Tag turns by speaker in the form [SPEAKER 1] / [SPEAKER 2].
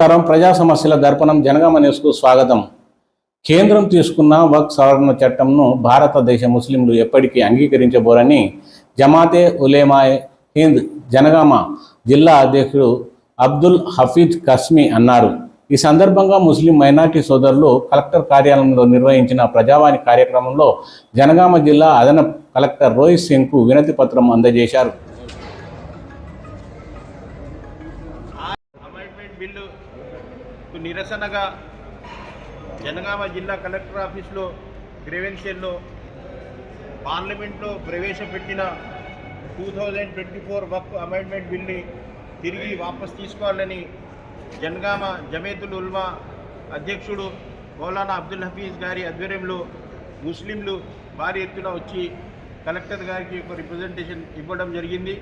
[SPEAKER 1] నమస్కారం. ప్రజా సమస్యల దర్పణం జనగామ న్యూస్కు స్వాగతం. కేంద్రం తీసుకున్న వక్ సవరణ చట్టంను భారతదేశ ముస్లింలు ఎప్పటికీ అంగీకరించబోరని జమాతే ఉలేమాయ్ హింద్ జనగామ జిల్లా అధ్యక్షుడు అబ్దుల్ హఫీజ్ కస్మి అన్నారు. ఈ సందర్భంగా ముస్లిం మైనార్టీ సోదరులు కలెక్టర్ కార్యాలయంలో నిర్వహించిన ప్రజావాణి కార్యక్రమంలో జనగామ జిల్లా అదనపు కలెక్టర్ రోహిత్ సింగ్కు వినతి పత్రం అందజేశారు.
[SPEAKER 2] బిల్లు నిరసనగా జనగామ జిల్లా కలెక్టర్ ఆఫీస్లో గ్రేవెన్షియల్లో పార్లమెంట్లో ప్రవేశపెట్టిన two thousand twenty four Waqf amendment బిల్ని తిరిగి వాపస్ తీసుకోవాలని జనగామ జమేతుల్ ఉల్మా అధ్యక్షుడు మౌలానా అబ్దుల్ హఫీజ్ గారి ఆధ్వర్యంలో ముస్లింలు భారీ ఎత్తున వచ్చి కలెక్టర్ గారికి ఒక రిప్రజెంటేషన్ ఇవ్వడం జరిగింది.